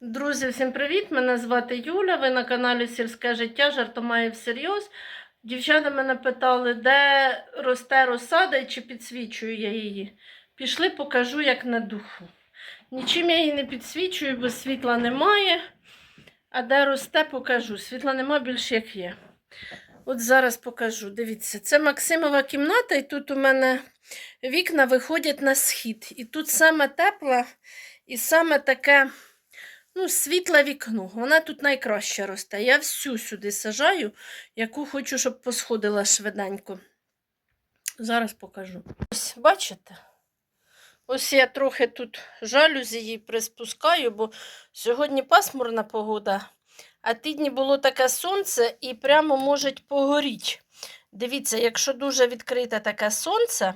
Друзі, всім привіт! Мене звати Юля. Ви на каналі Сільське життя Жартомає всерйоз. Дівчата мене питали, де росте розсада і чи підсвічую я її. Пішли, покажу, як на духу. Нічим я її не підсвічую, бо світла немає. А де росте, покажу. Світла нема більш як є. От зараз покажу. Дивіться, це Максимова кімната, і тут у мене вікна виходять на схід. І тут саме тепле і саме таке ну, світле вікно. Вона тут найкраще росте. Я всю сюди сажаю, яку хочу, щоб посходила швиденько. Зараз покажу. Ось, бачите? Ось я трохи тут жалюзі її приспускаю, бо сьогодні пасмурна погода, а тижні було таке сонце і прямо може погоріти. Дивіться, якщо дуже відкрите таке сонце,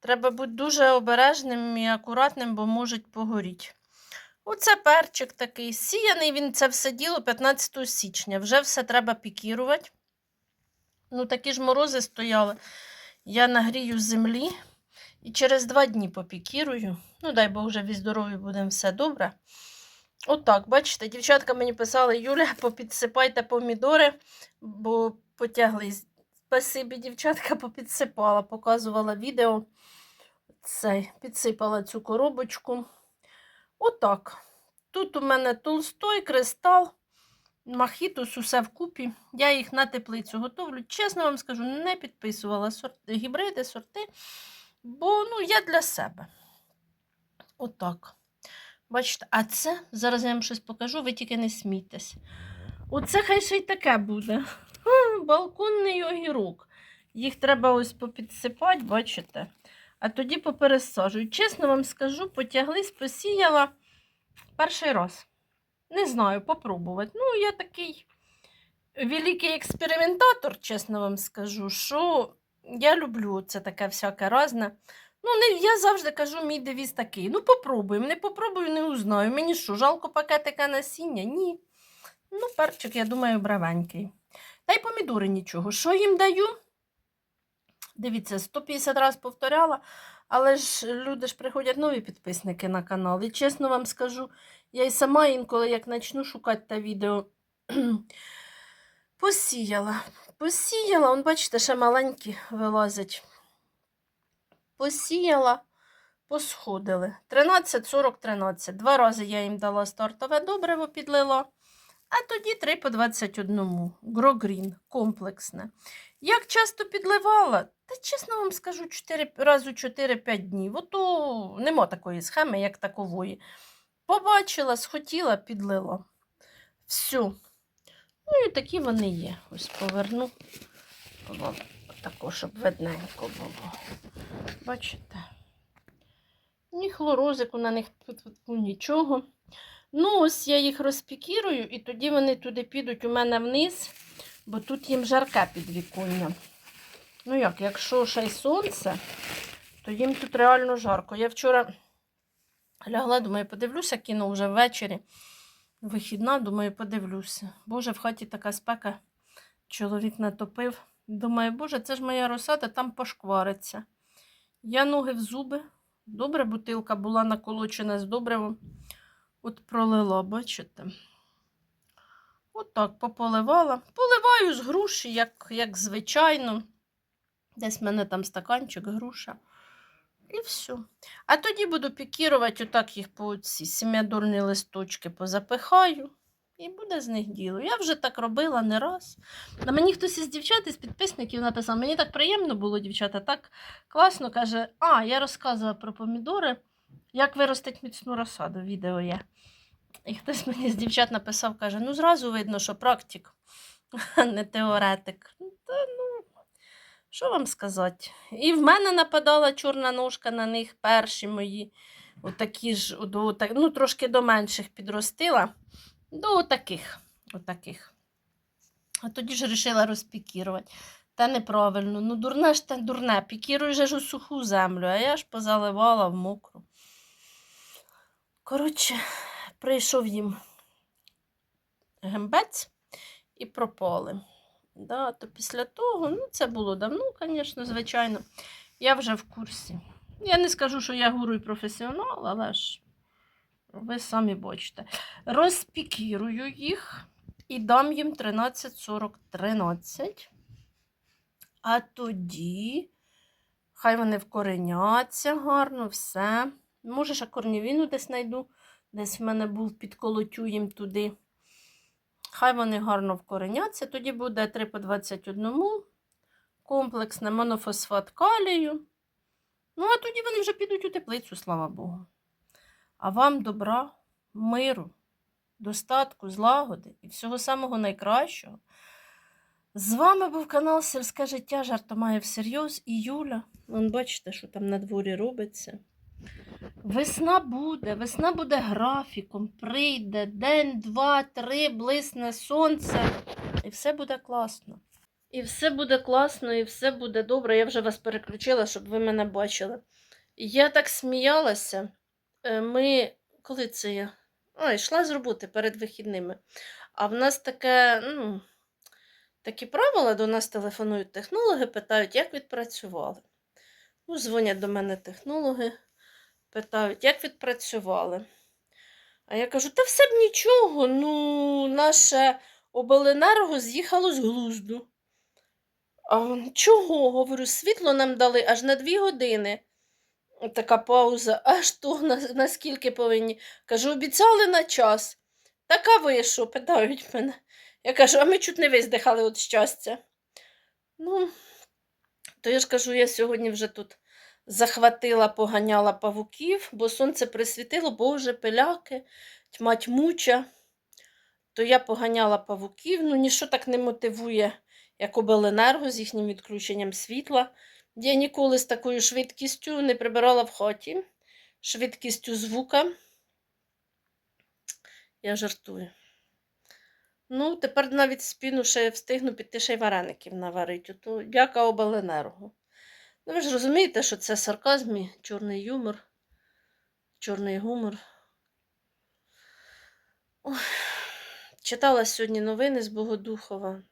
треба бути дуже обережним і акуратним, бо може погоріти. Оце перчик такий. Сіяний він це все діло 15 січня. Вже все треба пікірувати. Ну, такі ж морози стояли. Я нагрію землі і через два дні попікірую. Ну, дай Бог, вже від здоров'я будемо все добре. Отак, бачите, дівчатка мені писали, Юля, попідсипайте помідори, бо потяглись. Спасибі, дівчатка, попідсипала, показувала відео. Цей, підсипала цю коробочку. Отак. Тут у мене толстой, кристал, махітус, усе вкупі. Я їх на теплицю готовлю. Чесно вам скажу, не підписувала сорти, гібриди, сорти, бо ну, я для себе. Отак. Бачите, а це, зараз я вам щось покажу, ви тільки не смійтесь. Оце хай ще й таке буде. Балконний огірок. Їх треба ось попідсипати, бачите? А тоді попересаджую. Чесно вам скажу, потяглись, посіяла перший раз. Не знаю, попробувати. Ну, я такий великий експериментатор, чесно вам скажу, що я люблю це таке всяке разне. Ну, не, я завжди кажу, мій девіз такий. Ну, попробуємо, не попробую, не узнаю. Мені що, жалко пакетика насіння? Ні. Ну, перчик, я думаю, бравенький. Та й помідори нічого. Що їм даю? Дивіться, 150 разів повторяла, але ж люди ж приходять нові підписники на канал. І чесно вам скажу, я й сама інколи, як почну шукати те відео, посіяла. Посіяла, он, бачите, ще маленькі вилазять. Посіяла, посходили. 13, 40, 13. Два рази я їм дала стартове добриво, підлила. А тоді 3 по 21. Грогрін, комплексне. Як часто підливала? Та чесно вам скажу, 4, разу 4-5 днів. Ото нема такої схеми, як такової. Побачила, схотіла, підлила. Всю. Ну і такі вони є. Ось поверну вам також, щоб видненько було. Бачите? Ні хлорозику на них ну, нічого. Ну, ось я їх розпікірую, і тоді вони туди підуть у мене вниз, бо тут їм жарке підвіконня. Ну як, якщо ще й сонце, то їм тут реально жарко. Я вчора лягла, думаю, подивлюся, кіно вже ввечері. Вихідна, думаю, подивлюся. Боже, в хаті така спека. Чоловік натопив. Думаю, боже, це ж моя розсада, там пошквариться. Я ноги в зуби. Добре, бутилка була наколочена з добривом. От пролила, бачите? Отак пополивала. Поливаю з груші, як, як звичайно. Десь в мене там стаканчик, груша. І все. А тоді буду пікірувати, отак їх по ці сім'ядольні листочки позапихаю. І буде з них діло. Я вже так робила не раз. На мені хтось із дівчат, із підписників написав, мені так приємно було, дівчата, так класно каже, а, я розказувала про помідори, як виростить міцну розсаду, відео є. І хтось мені з дівчат написав, каже, ну зразу видно, що практик, а не теоретик. Ну, Та, ну, що вам сказати? І в мене нападала чорна ножка на них, перші мої. Отакі ж, отак- ну, трошки до менших підростила. До отаких. отаких. А тоді ж вирішила розпікірувати. Та неправильно. Ну, дурне ж те дурне. Пікіруй же ж у суху землю, а я ж позаливала в мокру. Коротше, прийшов їм гембець і пропали. Да, то після того, ну це було давно, звісно, звичайно. Я вже в курсі. Я не скажу, що я гуру і професіонал, але ж Ви самі бачите. Розпікірую їх і дам їм 13-40-13. А тоді хай вони вкореняться гарно, все. Може, ще корнівіну десь знайду. Десь в мене був, підколотю їм туди. Хай вони гарно вкореняться. Тоді буде 3 по 21. Комплексне монофосфат калію. Ну, а тоді вони вже підуть у теплицю, слава Богу. А вам добра, миру, достатку, злагоди і всього самого найкращого. З вами був канал Сільське життя Жартомає всерйоз і Юля. Вон бачите, що там на дворі робиться. Весна буде, весна буде графіком, прийде день, два, три, блисне сонце, і все буде класно. І все буде класно, і все буде добре. Я вже вас переключила, щоб ви мене бачили. Я так сміялася. Е, Ми, коли це я? А, йшла з роботи перед вихідними. А в нас таке, ну, такі правила до нас телефонують технологи, питають, як відпрацювали. Ну, дзвонять до мене технологи, питають, як відпрацювали. А я кажу, та все б нічого, ну, наше обленерго з'їхало з глузду. А чого? Говорю, світло нам дали аж на дві години. Така пауза, аж то наскільки повинні. Кажу, обіцяли на час. Така ви що? питають мене. Я кажу, а ми чуть не виздихали від щастя. Ну, то я ж кажу, я сьогодні вже тут захватила, поганяла павуків, бо сонце присвітило, боже, пиляки, тьма тьмуча. То я поганяла павуків, ну ніщо так не мотивує, як обленерго з їхнім відключенням світла. Я ніколи з такою швидкістю не прибирала в хаті, швидкістю звука. Я жартую. Ну, тепер навіть спіну ще встигну піти ще й вареників наварити. То дяка обленерго. Ну, ви ж розумієте, що це сарказм і чорний юмор, чорний гумор. Ой. Читала сьогодні новини з Богодухова.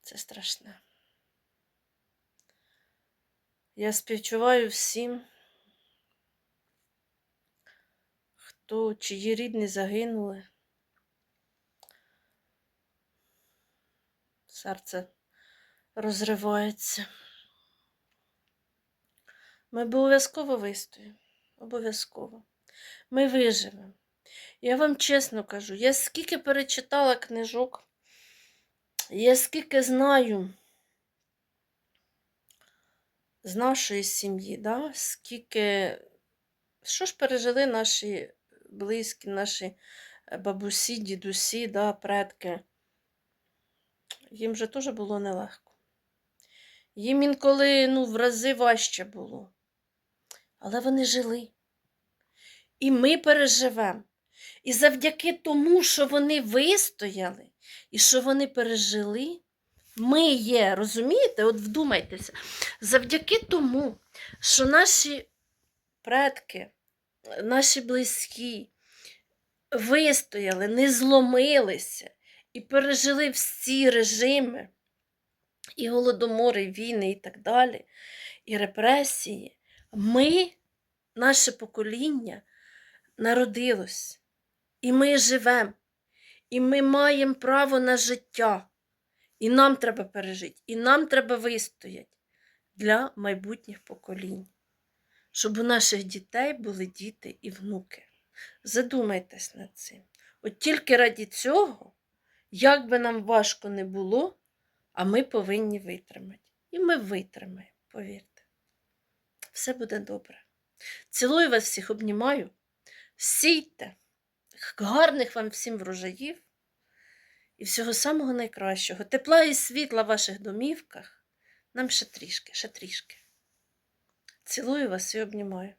Це страшне. Я співчуваю всім, хто чиї рідні загинули. Серце розривається. Ми обов'язково вистоїмо. Обов'язково. Ми виживемо. Я вам чесно кажу, я скільки перечитала книжок, я скільки знаю з нашої сім'ї, да? скільки, що ж пережили наші близькі, наші е, бабусі, дідусі, да, предки. Їм же теж було нелегко. Їм інколи ну, в рази важче було. Але вони жили. І ми переживемо. І завдяки тому, що вони вистояли і що вони пережили, ми є, розумієте? От вдумайтеся, завдяки тому, що наші предки, наші близькі вистояли, не зломилися і пережили всі режими, і голодомори, і війни, і так далі, і репресії, ми, наше покоління, народилось. І ми живемо, і ми маємо право на життя. І нам треба пережити, і нам треба вистояти для майбутніх поколінь, щоб у наших дітей були діти і внуки. Задумайтесь над цим. От тільки раді цього, як би нам важко не було, а ми повинні витримати. І ми витримаємо, повірте. Все буде добре. Цілую вас всіх, обнімаю. Сійте. Гарних вам всім врожаїв і всього самого найкращого. Тепла і світла в ваших домівках. Нам ще трішки, ще трішки. Цілую вас і обнімаю.